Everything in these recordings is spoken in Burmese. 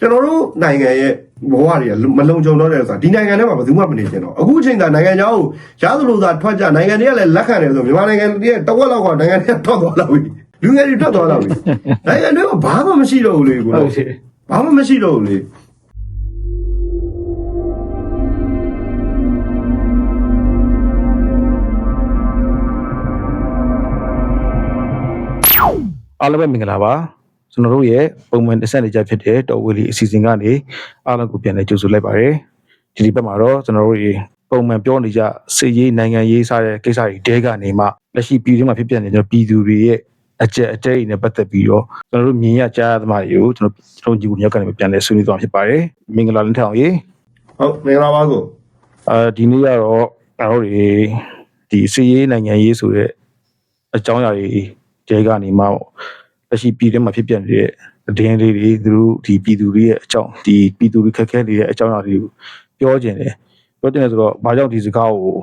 ကျွန်တော်တို့နိုင်ငံရဲ့ဘဝတွေကမလုံခြုံတော့တဲ့ဆိုတာဒီနိုင်ငံထဲမှာဘယ်သူမှမနေချင်တော့အခုအချိန်သာနိုင်ငံခြားကိုရားသလိုသာထွက်ကြနိုင်ငံတွေကလည်းလက်ခံတယ်ဆိုမြန်မာနိုင်ငံရဲ့တဝက်လောက်ကနိုင်ငံတွေကထွက်သွားလာပြီလူငယ်တွေထွက်သွားလာပြီနိုင်ငံတွေကဘာမှမရှိတော့ဘူးလေကိုဟုတ်တယ်ဘာမှမရှိတော့ဘူးလေအားလုံးပဲမင်္ဂလာပါ ကျွန်တော်တို့ရဲ့ပုံမှန်တစ်ဆက်နေကြဖြစ်တဲ့တော်ဝီလီအစီအစဉ်ကနေအားလုံးကိုပြန်လည်ကြိုဆိုလိုက်ပါတယ်ဒီဒီဘက်မှာတော့ကျွန်တော်တို့ရဲ့ပုံမှန်ပြောနေကြစီရေးနိုင်ငံရေးစားတဲ့ကိစ္စတွေတဲကနေမှလက်ရှိပြည်တွင်းမှာဖြစ်ပျက်နေတဲ့ပြည်သူတွေရဲ့အကြက်အတဲတွေနဲ့ပတ်သက်ပြီးတော့ကျွန်တော်တို့မြင်ရကြားရသမားတွေကိုကျွန်တော်ကျွန်တော်ညီကိုညောက်ကနေပြန်လည်ဆွေးနွေးသွားမှာဖြစ်ပါတယ်မင်္ဂလာလင်းထောင်ရေဟုတ်မင်္ဂလာပါကိုအဲဒီနေ့ကတော့ကျွန်တော်တို့တွေဒီစီရေးနိုင်ငံရေးဆိုတဲ့အကြောင်းအရာတွေတဲကနေမှ လက်ရှိပြည်တွင်းမှာဖြစ်ပျက်နေတဲ့သတင်းလေးတွေသူတို့ဒီပြည်သူတွေရဲ့အကြောင်းဒီပြည်သူတွေခက်ခဲနေတဲ့အကြောင်းအရာတွေကိုပြောကျင်တယ်ပြောကျင်တယ်ဆိုတော့ဘာကြောင့်ဒီစကားကို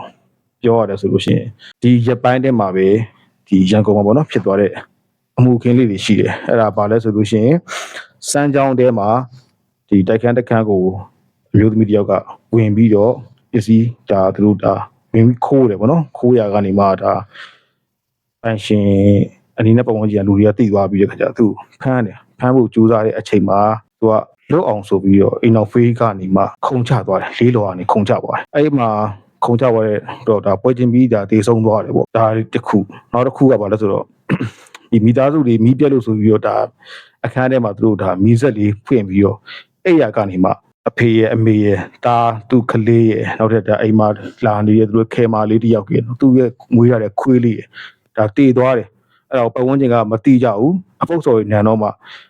ပြောရတယ်ဆိုလို့ရှိရင်ဒီရက်ပိုင်းတည်းမှာပဲဒီရန်ကုန်မှာပေါ့နော်ဖြစ်သွားတဲ့အမှုခင်းလေးတွေရှိတယ်အဲ့ဒါဘာလဲဆိုလို့ရှိရင်စမ်းချောင်းတဲမှာဒီတိုက်ခန်းတစ်ခန်းကိုအမျိုးသမီးတစ်ယောက်ကဝင်ပြီးတော့ပစ္စည်းဒါသူတို့ဒါဝင်ပြီးခိုးတယ်ပေါ့နော်ခိုးရကနေမှဒါပန်ရှင် အနည်းနဲ့ပုံဝင်ကြီးကလူတွေကတိသွားပြီးတဲ့ခါကျသူဖမ်းတယ်ဖမ်းဖို့ကြိုးစားတဲ့အချိန်မှာသူကလွတ်အောင်ဆိုပြီးတော့အိမ်နောက်ဖေးကနေမှခုံချသွားတယ်လေးလောကနေခုံချသွားတယ်အဲ့ဒီမှာခုံချသွားတဲ့တော့ဒါပွဲချင်းပြီးဒါတေဆုံးသွားတယ်ပေါ့ဒါတစ်ခုနောက်တစ်ခုကဘာလဲဆိုတော့ဒီမိသားစုတွေမီးပြက်လို့ဆိုပြီးတော့ဒါအခန်းထဲမှာသူတို့ဒါမီးဆက်လေးဖွင့်ပြီးတော့အဲ့ရကနေမှအဖေရဲ့အမေရဲ့တာသူ့ကလေးရဲ့နောက်ထပ်ဒါအိမ်မှာလာနေတဲ့သူတို့ခဲမာလေးတစ်ယောက်ကင်းသူ့ရဲ့မွေးရတဲ့ခွေးလေးရဲ့ဒါတေသွားတယ် အဲ့တော့ပတ်ဝန်းကျင်ကမတိကြဘူးအပုပ်စော်ရညံတော့မှ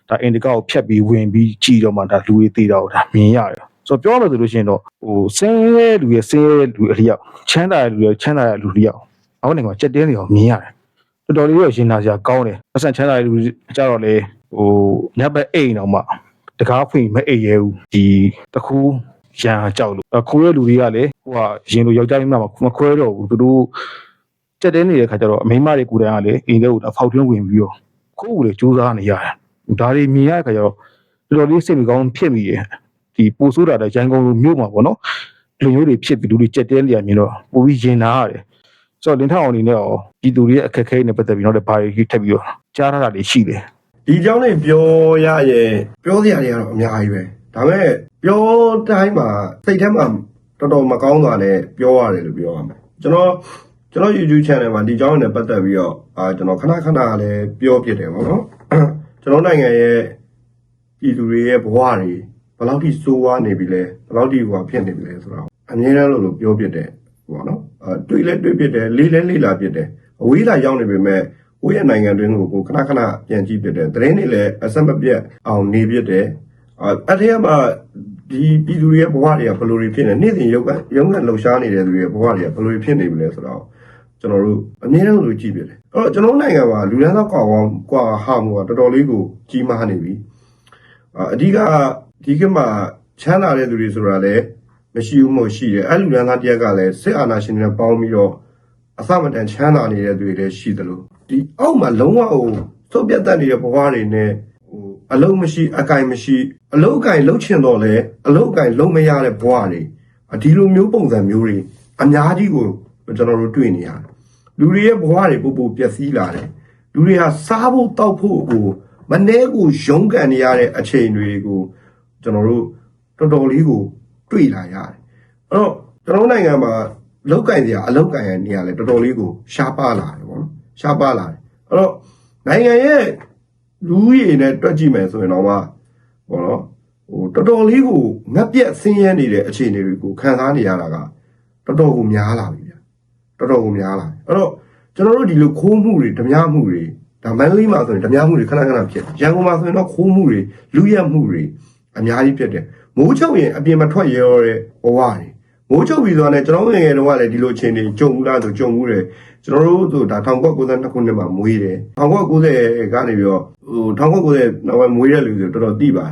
ဒါအင်ဒီကာကိုဖြတ်ပြီးဝင်ပြီးကြည်တော့မှဒါလူတွေတေတော့ဒါမြင်ရတယ်ဆိုတော့ပြောမယ်ဆိုလို့ရှိရင်တော့ဟိုဆင်းရဲလူရဲ့ဆင်းရဲလူအလျောက်ချမ်းသာတဲ့လူရဲ့ချမ်းသာတဲ့လူလျောက်အောက်နိုင်ငံမှာစက်တဲနေအောင်မြင်ရတယ်တော်တော်လေးတော့ရင်နာစရာကောင်းတယ်ပတ်စံချမ်းသာတဲ့လူကြတော့လေဟိုညဘက်အိမ်တော့မှတကားဖွင့်မအိပ်ရဲဘူးဒီတခုရန်ကြောက်လို့အခိုးတဲ့လူတွေကလည်းဟိုဟာရင်လိုယောက်ျားမိန်းမမခွဲတော့ဘူးသူတို့ ကြက်တဲနေတဲ့ခါကျတော့အမိန်းမတွေကိုယ်တိုင်ကလည်းအိမ်ထဲကိုဖောက်ထွင်းဝင်ပြီးတော့ခိုးကိုလေစူးစမ်းနေရတယ်ဒါတွေမြင်ရတဲ့ခါကျတော့တော်တော်လေးစိတ်မကောင်းဖြစ်မိတယ်ဒီပိုဆိုးတာတဲ့ရန်ကုန်လိုမြို့မှာပေါ့နော်လူမျိုးတွေဖြစ်ပြီးလူတွေကြက်တဲနေရမြင်တော့ပိုပြီးရင်နာရတယ်ဆိုတော့လင်းထောင်အနေနဲ့ရောပြည်သူတွေရဲ့အခက်အခဲတွေနဲ့ပတ်သက်ပြီးတော့လည်းဘာတွေထပ်ပြီးတော့ကြားထားတာတွေရှိတယ်ဒီအကြောင်းလေးပြောရရင်ပြောစရာတွေကတော့အများကြီးပဲဒါပေမဲ့ပြောတိုင်းမှာစိတ်ထဲမှာတော်တော်မကောင်းတာနဲ့ပြောရတယ်လို့ပြောရမယ်ကျွန်တော် ကျွန်တော် YouTube channel မှာဒီအကြောင်းနဲ့ပတ်သက်ပြီးတော့အာကျွန်တော်ခဏခဏလည်းပြောပြတယ်ပေါ့နော်ကျွန်တော်နိုင်ငံရဲ့ပြည်သူတွေရဲ့ဘဝတွေဘယ်လောက်ထိစိုးဝါးနေပြီလဲဘယ်လောက်ထိဟိုဖြစ်နေပြီလဲဆိုတော့အမြဲတမ်းလို့လို့ပြောပြတယ်ပေါ့နော်အဲတွေ့လဲတွေ့ပြတယ်လေးလဲလေးလာပြတယ်အဝေးလာရောက်နေပေမဲ့ကိုယ့်ရဲ့နိုင်ငံတွင်းကိုကိုခဏခဏပြန်ကြည့်ပြတယ်သတင်းတွေလည်းအဆက်မပြတ်အောင်နေပြတယ်အဲအဲ့ဒီမှာဒီပြည်သူတွေရဲ့ဘဝတွေကဘယ်လိုတွေဖြစ်နေနေ့စဉ်ရုပ်ကရုံးကလှူရှားနေတဲ့သူတွေရဲ့ဘဝတွေကဘယ်လိုတွေဖြစ်နေပြီလဲဆိုတော့ ကျွန်တော်တို့အမြဲတမ်းလို့ကြည့်ပြတယ်အဲ့တော့ကျွန်တော်နိုင်ငံမှာလူလန်းသောကွာကောင်းကွာဟာမှုကတော်တော်လေးကိုကြီးမားနေပြီအအဓိကဒီကမှာချမ်းသာတဲ့သူတွေဆိုတာလည်းမရှိဘူးမဟုတ်ရှိတယ်အဲ့လူလန်းသားတယောက်ကလည်းစစ်အာဏာရှင်တွေနဲ့ပေါင်းပြီးတော့အသမတန်ချမ်းသာနေတဲ့သူတွေလည်းရှိသလိုဒီအောက်မှာလုံးဝဟိုသုတ်ပြတ်တတ်နေတဲ့ဘဝတွေနဲ့ဟိုအလုံးမရှိအကင်မရှိအလုံးအကင်လုံးချင်တော့လဲအလုံးအကင်လုံးမရတဲ့ဘဝတွေအဒီလိုမျိုးပုံစံမျိုးတွေအများကြီးကို ကျွန်တော်တို့တွေ့နေရတယ်လူတွေရဲ့ဘဝတွေပို့ပို့ပျက်စီးလာတယ်လူတွေဟာစားဖို့တောက်ဖို့ကိုမနှဲကိုရုန်းကန်နေရတဲ့အခြေအနေတွေကိုကျွန်တော်တို့တော်တော်လေးကိုတွေ့လာရတယ်အဲ့တော့ကျွန်တော်တို့နိုင်ငံမှာလောက်ကင်စရာအလောက်ကင်ရနေရလဲတော်တော်လေးကိုရှားပါလာတယ်ပေါ့နော်ရှားပါလာတယ်အဲ့တော့နိုင်ငံရဲ့လူကြီးတွေနဲ့တွက်ကြည့်မယ်ဆိုရင်တော့မှပေါ့နော်ဟိုတော်တော်လေးကိုငတ်ပြက်ဆင်းရဲနေတဲ့အခြေအနေတွေကိုခံစားနေရတာကတော်တော်ကိုများလာပြီဗျာ တော်တော်ကိုများလာတယ်အဲ့တော့ကျွန်တော်တို့ဒီလိုခိုးမှုတွေဓမြမှုတွေဒါမန္တလေးမှာဆိုရင်ဓမြမှုတွေခဏခဏဖြစ်တယ်ရန်ကုန်မှာဆိုရင်တော့ခိုးမှုတွေလူရက်မှုတွေအများကြီးဖြစ်တယ်မိုးချုပ်ရင်အပြင်မထွက်ရတဲ့ဘဝတွေမိုးချုပ်ပြီဆိုတာနဲ့ကျွန်တော်တို့ငယ်ငယ်တုန်းကလည်းဒီလိုအခြေအနေကြုံဘူးလားဆိုကြုံဘူးတယ်ကျွန်တော်တို့ဆိုဒါ1992ခုနှစ်မှာမွေးတယ်1990ကနေပြီးတော့ဟို1990နောက်ပိုင်းမွေးတဲ့လူတွေတော်တော်သိပါ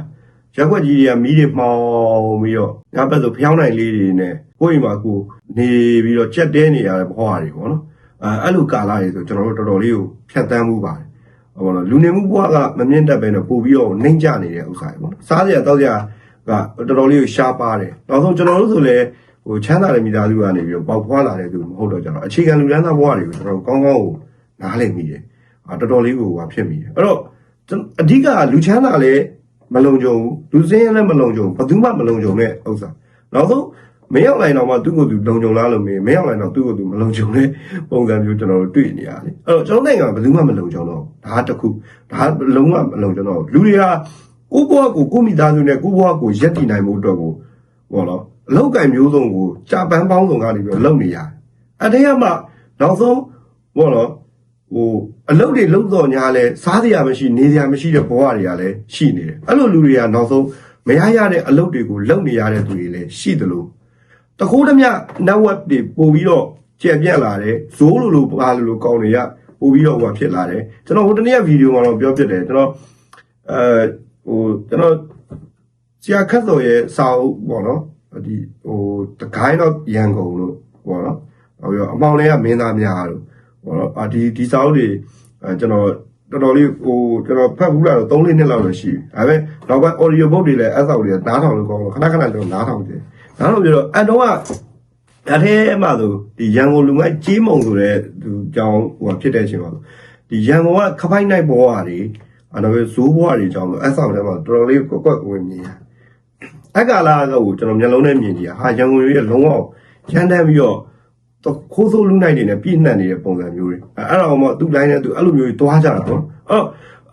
ရက်ွက်ကြီးတွေကမီးတွေမှောင်ပြီးတော့ညဘက်ဆိုဖျောင်းနိုင်လေးတွေနဲ့ကိုယ့်အိမ်မှာကိုယ် နေပြီးတော့ကြက်တဲနေရတဲ့ဘဝတွေပေါ့နော်အဲအဲ့လိုကာလတွေဆိုကျွန်တော်တို့တော်တော်လေးကိုဖြတ်တန်းမှုပါတယ်ဘောနော်လူနေမှုဘဝကမမြင့်တက်ပဲနဲ့ပို့ပြီးတော့နှိမ့်ကြနေတဲ့ဥစ္စာတွေပေါ့နော်စားစရာတောက်စရာကတော်တော်လေးကိုရှားပါတယ်နောက်ဆုံးကျွန်တော်တို့ဆိုလည်းဟိုချမ်းသာတဲ့မိသားစုကနေပြီးတော့ပေါက်ဖွာလာတဲ့သူမဟုတ်တော့ကြတော့အခြေခံလူတန်းသားဘဝတွေကိုကျွန်တော်ကောင်းကောင်းကိုနားလည်မိတယ်အာတော်တော်လေးကိုဟာဖြစ်မိတယ်အဲ့တော့ကျွန်အဓိကလူချမ်းသာလည်းမလုံခြုံဘူးလူစင်းရဲလည်းမလုံခြုံဘယ်သူမှမလုံခြုံတဲ့ဥစ္စာနောက်ဆုံး မရောက်လိုက်တော့မှသူ့ကိုယ်သူလုံခြုံလားလို့မေးမရောက်လိုက်တော့သူ့ကိုယ်သူမလုံခြုံတဲ့ပုံစံမျိုးကျွန်တော်တို့တွေ့နေရတယ်အဲ့တော့ကျွန်တော်နိုင်ငံဘယ်သူမှမလုံခြုံတော့ဒါတစ်ခုဒါလုံးဝမလုံခြုံတော့လူတွေကကိုယ့်ဘဝကိုကိုယ့်မိသားစုနဲ့ကိုယ့်ဘဝကိုရက်တည်နိုင်မှုအတွက်ကိုဟောတော့အလောက်ကံမျိုးစုံကိုကြာပန်းပေါင်းစုံကနေပြီးတော့လုပ်နေရတယ်အတည်းကမှနောက်ဆုံးဟောတော့ဟိုအလုပ်တွေလုပ်တော့ညာလဲစားစရာမရှိနေစရာမရှိတဲ့ဘဝတွေကလည်းရှိနေတယ်အဲ့လိုလူတွေကနောက်ဆုံးမရရတဲ့အလုပ်တွေကိုလုပ်နေရတဲ့သူတွေလည်းရှိတယ်လို့ တခိုးသမျှ network တွေပို့ပြီးတော့ကျက်ပြက်လာတယ်ဇိုးလိုလိုပါလိုလိုကောင်းတွေရပို့ပြီးတော့ဟိုဖြစ်လာတယ်ကျွန်တော်ဟိုတနေ့ကဗီဒီယိုမှာတော့ပြောပြတယ်ကျွန်တော်အဲဟိုကျွန်တော်ဆရာခတ်တော်ရဲ့စာအုပ်ပေါ့နော်ဒီဟိုတကိုင်းတော့ရန်ကုန်လို့ပေါ့နော်ဟိုရောအမောင်လေးကမင်းသားများလို့ပေါ့နော်အာဒီဒီစာအုပ်တွေအဲကျွန်တော်တော်တော်လေးဟိုကျွန်တော်ဖတ်ဘူးလားတော့3-4နှစ်လောက်တော့ရှိပြီဒါပေမဲ့နောက်ပိုင်း audio book တွေလည်းအဆောက်တွေနားထောင်လို့ကောင်းလို့ခဏခဏကျွန်တော်နားထောင်တယ် နားထောင်ပြီးတော့အတော့ကဒါထဲမှာဆိုဒီရန်ကုန်လူမိုက်ကြီးမုံဆိုတဲ့သူကြောင်းဟိုဖြစ်တဲ့အချိန်မှာဆိုဒီရန်ကုန်ကခပိုက်နိုင်ဘောဟာတွေအဲ့တော့ဇိုးဘောဟာတွေကြောင်းလို့အဆောက်ထဲမှာတော်တော်လေးကွက်ကွက်ဝင်မြင်ရအက္ကလာကိုကျွန်တော်မျက်လုံးနဲ့မြင်ကြည့်ဟာရန်ကုန်ရဲ့လုံးဝရန်တမ်းပြီးတော့တော့ခိုးဆိုးလူနိုင်တွေနဲ့ပြည့်နှက်နေတဲ့ပုံစံမျိုးတွေအဲ့အဲ့တော့မှသူ့တိုင်းနဲ့သူအဲ့လိုမျိုးကြီးတွားကြတာနော်အဲ့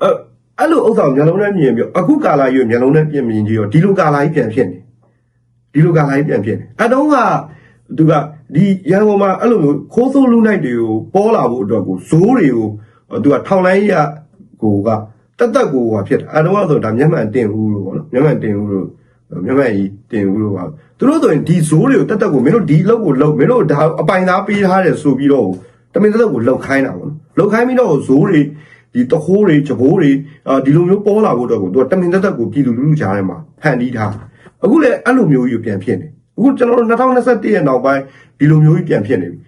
အဲ့အဲ့လိုဥစ္စာကိုမျက်လုံးနဲ့မြင်ပြီးတော့အခုကာလာကြီးကိုမျက်လုံးနဲ့ပြင်မြင်ကြည့်တော့ဒီလိုကာလာကြီးပြန်ဖြစ်နေ ဒီလိုကလာကြီးပြန်ဖြစ်တယ်အတုံးကသူကဒီရန်ကုန်မှာအဲ့လိုမျိုးခိုးဆိုးလူနိုင်တွေကိုပေါ်လာဖို့အတွက်ကိုဇိုးတွေကိုသူကထောင်လိုင်းရကိုကတက်တက်ကိုဟာဖြစ်တယ်အတုံးကဆိုဒါမျက်မှန်တင်ဦးလို့ပေါ့နော်မျက်မှန်တင်ဦးလို့မျက်မှန်ကြီးတင်ဦးလို့ပါသူတို့ဆိုရင်ဒီဇိုးတွေကိုတက်တက်ကိုမင်းတို့ဒီလောက်ကိုလောက်မင်းတို့ဒါအပိုင်သားပေးထားတယ်ဆိုပြီးတော့တမင်တက်တက်ကိုလောက်ခိုင်းတာပေါ့နော်လောက်ခိုင်းပြီးတော့ဇိုးတွေဒီတခိုးတွေကြဘိုးတွေအာဒီလိုမျိုးပေါ်လာဖို့အတွက်ကိုသူကတမင်တက်တက်ကိုပြည်သူလူထုကြားထဲမှာဖန်တီးထား အခုလည်းအဲ့လိုမျိုးကြီးပြန်ဖြစ်နေအခုကျွန်တော်တို့2021ရဲ့နောက်ပိုင်းဒီလိုမျိုးကြီးပြန်ဖြစ်နေပြီ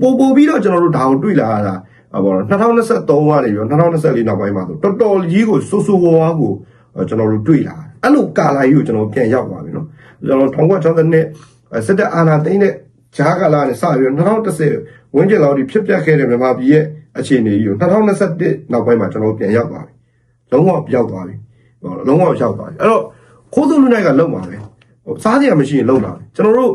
ပို့ပို့ပြီးတော့ကျွန်တော်တို့ဒါကိုတွေ့လာရတာဟောပေါ့နော်2023ကနေပြီးတော့2024နောက်ပိုင်းမှာဆိုတော်တော်ကြီးကိုစိုးစိုးဝါးဝါးကိုကျွန်တော်တို့တွေ့လာအဲ့လိုကာလာကြီးကိုကျွန်တော်ပြန်ရောက်သွားပြီနော်ကျွန်တော်1962နှစ်စစ်တပ်အာဏာသိမ်းတဲ့ဂျားကာလာနဲ့စပြီးတော့2010ဝင်းကျင်လောက်ဒီဖြစ်ပျက်ခဲ့တဲ့မြန်မာပြည်ရဲ့အခြေအနေကြီးကို2021နောက်ပိုင်းမှာကျွန်တော်ပြန်ရောက်သွားပြီလုံးဝပြောက်သွားပြီဟောလုံးဝရောက်သွားပြီအဲ့တော့ ခိုးစုလူနိုင်ကလုံပါပဲဟိုစားစရာမရှိရင်လုံတာပဲကျွန်တော်တို့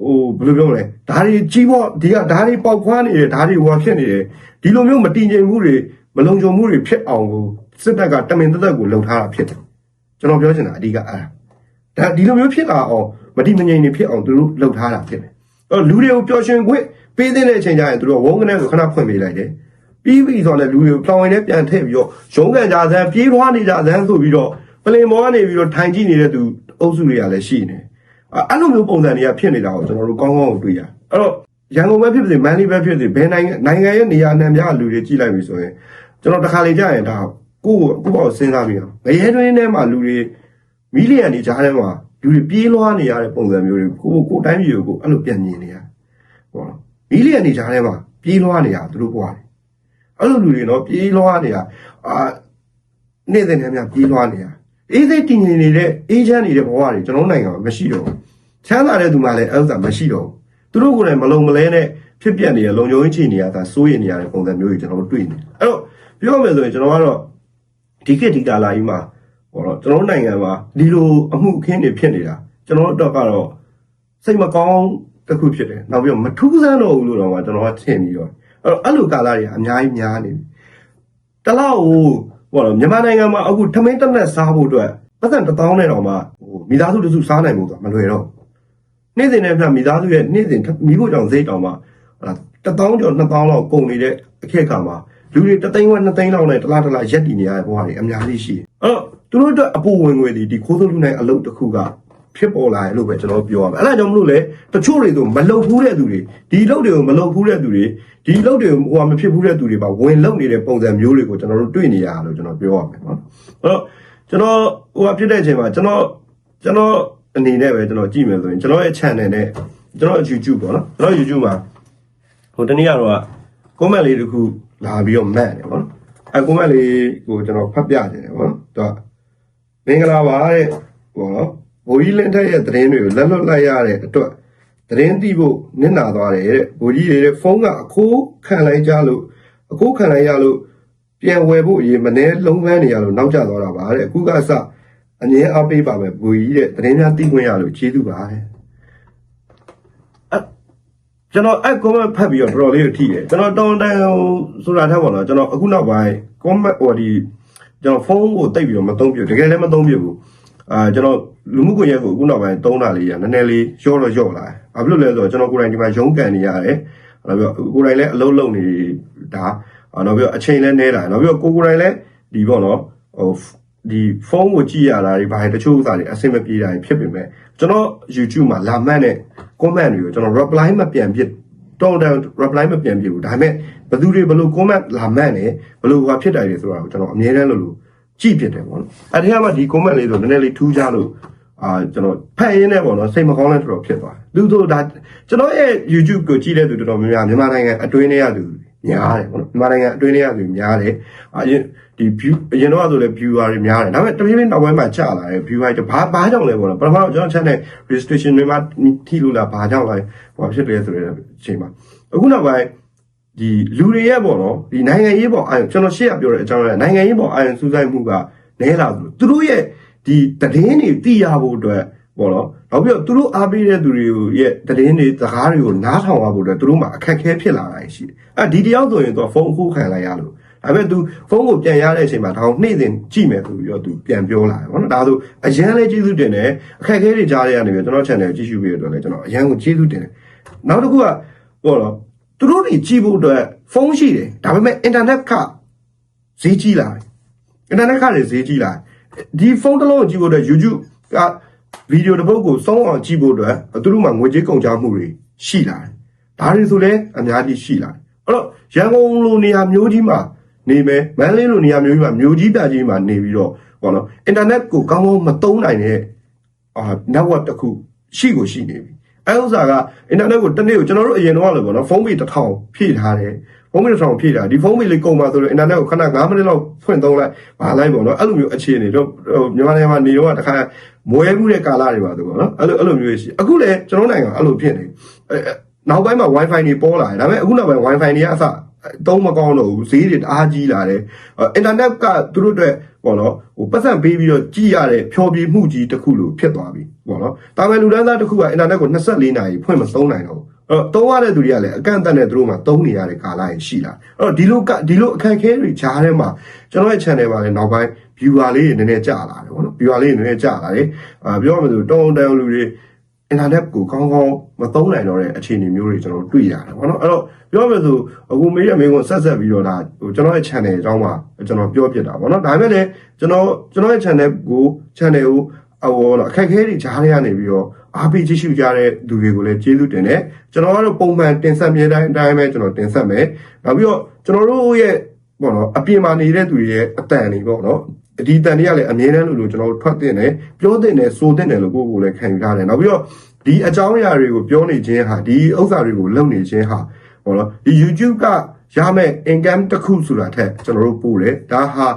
ဟိုဘယ်လိုပြောမလဲဓာတ်တွေကြီးပေါ့ဒီကဓာတ်တွေပေါက်ခွားနေတယ်ဓာတ်တွေဟိုဖြစ်နေတယ်ဒီလိုမျိုးမတည်ငြိမ်မှုတွေမလုံခြုံမှုတွေဖြစ်အောင်ကိုစစ်တပ်ကတမင်တက်တက်ကိုလုံထားတာဖြစ်တယ်ကျွန်တော်ပြောချင်တာအဓိကအဲ့ဒါဒါဒီလိုမျိုးဖြစ်လာအောင်မတည်မငြိမ်တွေဖြစ်အောင်သူတို့လုံထားတာဖြစ်တယ်အဲ့တော့လူတွေကိုပျော်ရွှင်ခွင့်ပေးတဲ့အချိန်ကျရင်သူတို့ဝုန်းကနေဆိုခဏဖွင့်ပေးလိုက်တယ်ပြီးပြီဆိုတော့လည်းလူတွေကိုပြောင်းဝင်နဲ့ပြန်ထည့်ပြီးတော့ရုံးကန်ကြစမ်းပြေးထွားနေကြစမ်းဆိုပြီးတော့ ပလင်မောကနေပြီးတော့ထိုင်ကြည့်နေတဲ့သူအုပ်စုတွေကလည်းရှိနေအဲ့လိုမျိုးပုံစံတွေကဖြစ်နေတာကိုကျွန်တော်တို့ကောင်းကောင်းကိုတွေ့ရအဲ့တော့ရန်ကုန်ပဲဖြစ်စေမန္တလေးပဲဖြစ်စေဘယ်နိုင်ငံနိုင်ငံရဲ့နေရာနှံများလူတွေကြည့်လိုက်ပြီဆိုရင်ကျွန်တော်တစ်ခါလေကြာရင်ဒါကိုယ့်ကိုကိုယ့်ဘောစဉ်းစားပြီးတော့ငရဲတွင်းထဲမှာလူတွေမီလီယံတွေကြားထဲမှာလူတွေပြေးလွှားနေရတဲ့ပုံစံမျိုးတွေကိုကိုတိုင်းပြည်ကိုအဲ့လိုပြန်မြင်နေရဟောမီလီယံတွေကြားထဲမှာပြေးလွှားနေရသူတို့ဘွားတယ်အဲ့လိုလူတွေတော့ပြေးလွှားနေရအာနေ့စဉ်နဲ့များပြေးလွှားနေရ အေးစိတ်တည်ငြိမ်နေတဲ့အေးချမ်းနေတဲ့ဘဝတွေကျွန်တော်နိုင်ငံမှာမရှိတော့ဘူးချမ်းသာတဲ့သူမှလည်းအဲ့ဥစ္စာမရှိတော့ဘူးသူတို့ကိုယ်တိုင်မလုံမလဲနဲ့ဖြစ်ပြနေတဲ့လုံခြုံရေးချီနေရတာစိုးရိမ်နေရတဲ့ပုံစံမျိုးတွေကျွန်တော်တို့တွေ့နေအဲ့တော့ပြောမယ်ဆိုရင်ကျွန်တော်ကတော့ဒီခေတ်ဒီကာလာကြီးမှာဟောတော့ကျွန်တော်တို့နိုင်ငံမှာဒီလိုအမှုအခင်းတွေဖြစ်နေတာကျွန်တော်တို့တော့ကတော့စိတ်မကောင်းတစ်ခုဖြစ်တယ်နောက်ပြီးတော့မထူးဆန်းတော့ဘူးလို့တော့ကျွန်တော်ကထင်ပြီးတော့အဲ့တော့အဲ့လိုကာလာတွေကအများကြီးများနေပြီတလောက် ဟိုဟိုတော့မြန်မာနိုင်ငံမှာအခုထမင်းတက်နဲ့စားဖို့အတွက်ပတ်စံတစ်သောင်းနဲ့တော့မှဟိုမိသားစုတစုစားနိုင်မှုဆိုတာမလွယ်တော့ဘူးနေ့စဉ်နဲ့ပြမိသားစုရဲ့နေ့စဉ်မိဖို့ကြောင့်စိတ်တောင်မှဟာတစ်သောင်းကျော်နှစ်သောင်းလောက်ကုန်နေတဲ့အခက်အခါမှာလူတွေတစ်သိန်းဝက်နှစ်သိန်းလောက်နဲ့တစ်လားတစ်လားရက်တည်နေရတဲ့ဘဝတွေအများကြီးရှိတယ်အဲ့တော့သူတို့အတွက်အပူဝင်ငွေတွေဒီခိုးစုလူနိုင်အလုပ်တစ်ခုက ဖြစ်ပေါ်လာတယ်လို့ပဲကျွန်တော်ပြောရမယ်အဲ့ဒါကြောင့်မလို့လေတချို့တွေဆိုမလုံဘူးတဲ့သူတွေဒီအလုပ်တွေကိုမလုံဘူးတဲ့သူတွေဒီအလုပ်တွေကိုဟိုမဖြစ်ဘူးတဲ့သူတွေပါဝင်လုံနေတဲ့ပုံစံမျိုးတွေကိုကျွန်တော်တို့တွေ့နေရတာလို့ကျွန်တော်ပြောရမယ်နော်အဲ့တော့ကျွန်တော်ဟိုဖြစ်တဲ့အချိန်မှာကျွန်တော်ကျွန်တော်အနေနဲ့ပဲကျွန်တော်ကြည့်မယ်ဆိုရင်ကျွန်တော်ရဲ့ channel နဲ့ကျွန်တော် YouTube ပေါ့နော်ကျွန်တော် YouTube မှာဟိုတနေ့ကတော့ comment လေးတစ်ခုလာပြီးတော့မှတ်တယ်ပေါ့နော်အဲ comment လေးကိုကျွန်တော်ဖတ်ပြခြင်းတယ်ပေါ့နော်သူကမင်္ဂလာပါတဲ့ပေါ့နော် ဘိုးကြီးလင်းထက်ရဲ့သတင်းတွေကိုလက်လွတ်လိုက်ရတဲ့အတွက်သတင်းသိဖို့နစ်နာသွားတယ်တဲ့ဘိုးကြီးတွေတဲ့ဖုန်းကအခိုးခံလိုက်ကြလို့အခိုးခံလိုက်ရလို့ပြန်ဝယ်ဖို့အရေးမနှဲလုံးပန်းနေရလို့နောက်ကျသွားတာပါတဲ့အခုကအစအငင်းအားပေးပါမယ်ဘိုးကြီးတဲ့သတင်းများသိခွင့်ရလို့ကျေးဇူးပါတဲ့ကျွန်တော်အဲ့ comment ဖတ်ပြီးတော့တော်တော်လေးကိုထိတယ်ကျွန်တော်တောင်းတန်းဆိုတာထက်ပေါ့နော်ကျွန်တော်အခုနောက်ပိုင်း comment ဟိုဒီကျွန်တော်ဖုန်းကိုတိတ်ပြီးတော့မသုံးပြဘူးတကယ်လည်းမသုံးပြဘူး အာကျွန်တော်လူမှုကွန်ရက်ကိုအခုနောက်ပိုင်းသုံးတာလေးရနည်းနည်းလေးရော့တော့ရော့လာတယ်ဘာဖြစ်လို့လဲဆိုတော့ကျွန်တော်ကိုယ်တိုင်ဒီမှာရုံးကန်နေရတယ်နောက်ပြီးတော့ကိုယ်တိုင်လည်းအလုပ်လုပ်နေတာနောက်ပြီးတော့အချိန်လည်းနဲတာနောက်ပြီးတော့ကိုယ်ကိုယ်တိုင်လည်းဒီပေါ့နော်ဟိုဒီဖုန်းကိုကြည့်ရတာဒီဘာတချို့ဥစားတွေအဆင်မပြေတာဖြစ်ပေမဲ့ကျွန်တော် YouTube မှာလာမှတ်တဲ့ comment တွေကိုကျွန်တော် reply မပြန်ပြစ်တော်တယ် reply မပြန်ပြစ်ဘူးဒါပေမဲ့ဘယ်သူတွေဘယ်လို comment လာမှတ်နေဘယ်လိုဟာဖြစ်တယ်လဲဆိုတာကိုကျွန်တော်အမြဲတမ်းလို့လို့ ကြည့်ဖြစ်တယ်ပေါ့နော်အဲ့ဒီကမှဒီ comment လေးဆိုနည်းနည်းလေးထူးခြားလို့အာကျွန်တော်ဖတ်ရင်းနဲ့ပေါ့နော်စိတ်မကောင်းတဲ့တော်တော်ဖြစ်သွားတယ်သူတို့ဒါကျွန်တော်ရဲ့ YouTube ကိုကြည့်တဲ့သူတော်တော်များများမြန်မာနိုင်ငံအတွင်းထဲရသူများတယ်ပေါ့နော်မြန်မာနိုင်ငံအတွင်းထဲရသူများတယ်အရင်ဒီ view အရင်တော့ဆိုလည်း viewer တွေများတယ်ဒါပေမဲ့တဖြည်းဖြည်းနောက်ပိုင်းမှာကျလာတယ် viewer တွေဘာဘာကြောင့်လဲပေါ့နော်ပထမတော့ကျွန်တော် channel restriction တွေမှာထိလို့လားဘာကြောင့်လဲဟောဖြစ်တယ်ဆိုတဲ့အချိန်မှာအခုနောက်ပိုင်း ဒီလူတွေရဲ့ပေါ့နော်ဒီနိုင်ငံရေးပေါ့အာရုံကျွန်တော်ရှေ့ကပြောတဲ့အကြောင်းလဲနိုင်ငံရေးပေါ့အာရုံစူးစိုက်မှုကနဲလာသူသူတို့ရဲ့ဒီတည်င်းတွေသိရဖို့အတွက်ပေါ့နော်နောက်ပြီးတော့သူတို့အားပေးတဲ့သူတွေရဲ့တည်င်းတွေစကားတွေကိုနားထောင်ရဖို့အတွက်သူတို့မှာအခက်အခဲဖြစ်လာတာရှိတယ်အဲဒီတယောက်ဆိုရင်သူကဖုန်းအခုခံလိုက်ရလို့ဒါပေမဲ့ तू ဖုန်းကိုပြန်ရတဲ့အချိန်မှာဒါကိုနှိမ့်စင်ကြည့်မယ်ဆိုပြီးတော့ तू ပြန်ပြောလာတယ်ပေါ့နော်ဒါဆိုအရန်လေးကျေးဇူးတင်တယ်အခက်အခဲတွေကြားရနေပြီကျွန်တော် channel ကိုကြည့်ရှုပေးရတဲ့အတွက်လည်းကျွန်တော်အရန်ကိုကျေးဇူးတင်တယ်နောက်တစ်ခုကဟောတော့ သူတို့တွေကြည့်ဖို့အတွက်ဖုန်းရှိတယ်ဒါပေမဲ့ internet ကဈေးကြီးလာတယ် internet ကလည်းဈေးကြီးလာတယ်ဒီဖုန်းတစ်လုံးကိုကြည့်ဖို့အတွက် YouTube ကဗီဒီယိုတစ်ပုဒ်ကိုစုံအောင်ကြည့်ဖို့အတွက်သူတို့မှာငွေကြေးကုန်ကျမှုတွေရှိလာတယ်ဒါတွေဆိုလည်းအများကြီးရှိလာတယ်အဲ့တော့ရန်ကုန်လိုနေရာမျိုးကြီးမှာနေမယ်မန္တလေးလိုနေရာမျိုးကြီးမှာမျိုးကြီးပြကြီးမှာနေပြီးတော့ဘောနော်အင်တာနက်ကိုကောင်းကောင်းမသုံးနိုင်တဲ့အာ network တစ်ခုရှိကိုရှိနေပြီ အဲဥစ္စာကအင်တာနက်ကိုတစ်နေ့ကိုကျွန်တော်တို့အရင်တော့လို့ပေါ့နော်ဖုန်းဘီတစ်ထောင်ဖြည့်ထားတယ်ဖုန်းဘီတစ်ထောင်ဖြည့်ထားဒီဖုန်းဘီလေးကုန်ပါဆိုလို့အင်တာနက်ကိုခဏ9မိနစ်လောက်ဖွင့်သုံးလိုက်ပါလိုက်ပေါ့နော်အဲ့လိုမျိုးအခြေအနေတော့မြန်မာနိုင်ငံမှာနေတော့တခါမွဲမှုတဲ့ကာလတွေပါဆိုပေါ့နော်အဲ့လိုအဲ့လိုမျိုးရှိအခုလည်းကျွန်တော်နိုင်ငံအဲ့လိုဖြစ်နေအဲနောက်ပိုင်းမှာ wifi တွေပေါ်လာတယ်ဒါပေမဲ့အခုနောက်ပိုင်း wifi တွေကအစ တုံးမကောင်းတော့ဘူးဈေးတွေတအားကြီးလာတယ်အင်တာနက်ကသူတို့အတွက်ပေါ့နော်ဟိုပတ်စံပေးပြီးတော့ကြည့်ရတဲ့ဖြောပြမှုကြီးတစ်ခုလိုဖြစ်သွားပြီပေါ့နော်ဒါပေမဲ့လူတန်းစားတစ်ခုကအင်တာနက်ကို24နာရီဖွင့်မသုံးနိုင်တော့ဘူးအဲ့တော့သုံးရတဲ့သူတွေကလည်းအကန့်အသတ်နဲ့သူတို့မှသုံးနေရတဲ့ကာလကြီးရှိလာအဲ့တော့ဒီလိုကဒီလိုအခက်အခဲတွေကြားထဲမှာကျွန်တော်ရဲ့ channel မှာလည်းနောက်ပိုင်း viewer လေးတွေနည်းနည်းကျလာတယ်ပေါ့နော် viewer လေးတွေနည်းနည်းကျလာတယ်အာပြောရမယ်ဆိုတုံးတန်လူတွေအင်တာ နက်ကိုကောင်းကောင်းမသုံးနိုင်တော့တဲ့အခြေအနေမျိုးတွေကျွန်တော်တွေ့ရတယ်ပေါ့နော်အဲ့တော့ပြောမယ်ဆိုအခုမေးရမေးခွန်းဆက်ဆက်ပြီးတော့ဒါဟိုကျွန်တော်ရဲ့ channel အကြောင်းမှာကျွန်တော်ပြောပြတာပေါ့နော်ဒါပေမဲ့လည်းကျွန်တော်ကျွန်တော်ရဲ့ channel ကို channel ကိုဟိုတော့အခက်အခဲတွေကြားထဲကနေပြီးတော့အားပေးကြည့်ရှုကြတဲ့သူတွေကိုလည်းကျေးဇူးတင်တယ်ကျွန်တော်ကတော့ပုံမှန်တင်ဆက်မြဲတိုင်းအတိုင်းပဲကျွန်တော်တင်ဆက်မယ်နောက်ပြီးတော့ကျွန်တော်တို့ရဲ့ပေါ့နော်အပြင်မှာနေတဲ့သူတွေရဲ့အတန်တွေပေါ့နော် ဒီတန်တွေကလည်းအမြဲတမ်းလို့လို့ကျွန်တော်တို့ထွက်တင်တယ်ပြောတင်တယ်ဆိုတင်တယ်လို့ကိုယ့်ကိုယ်လည်းခံယူထားတယ်နောက်ပြီးတော့ဒီအကြောင်းအရာတွေကိုပြောနေခြင်းဟာဒီဥစ္စာတွေကိုလုပ်နေခြင်းဟာပေါ့နော်ဒီ YouTube ကရမယ့် income တစ်ခုဆိုတာထက်ကျွန်တော်တို့ပို့တယ်ဒါဟာ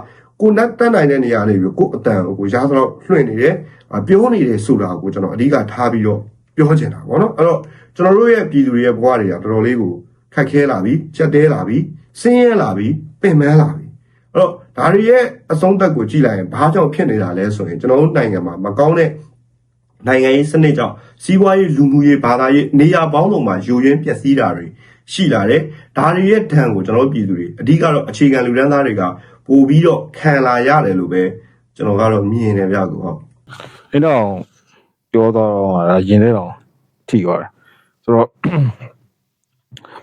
ကိုနတ်တန်းနိုင်တဲ့နေရာနေပြီးကိုယ့်အတန်ကိုရသလောက်လွှင့်နေတယ်ပြောနေတယ်ဆိုတာကိုကျွန်တော်အဓိကထားပြီးတော့ပြောချင်တာပေါ့နော်အဲ့တော့ကျွန်တော်တို့ရဲ့ပြည်သူတွေရဲ့ဘဝတွေကတော်တော်လေးကိုခက်ခဲလာပြီချက်တဲလာပြီဆင်းရဲလာပြီပင်ပန်းလာပြီအဲ့တော့ ဒါတွေရဲ့အဆုံးသက်ကိုကြည့်လိုက်ရင်ဘာကြောင့်ဖြစ်နေတာလဲဆိုရင်ကျွန်တော်တို့နိုင်ငံမှာမကောင်းတဲ့နိုင်ငံရေးစနစ်ကြောင့်စီးပွားရေးလူမှုရေးဘာသာရေးနေရာပေါင်းစုံမှာယိုယွင်းပျက်စီးတာတွေရှိလာတယ်ဒါတွေရဲ့ဒဏ်ကိုကျွန်တော်တို့ပြည်သူတွေအဓိကတော့အခြေခံလူတန်းသားတွေကပို့ပြီးတော့ခံလာရတယ်လို့ပဲကျွန်တော်ကတော့မြင်နေပြကူဟုတ်အဲ့တော့ပြောတော့ဒါရင်ထဲတော့ထိသွားတယ်ဆိုတော့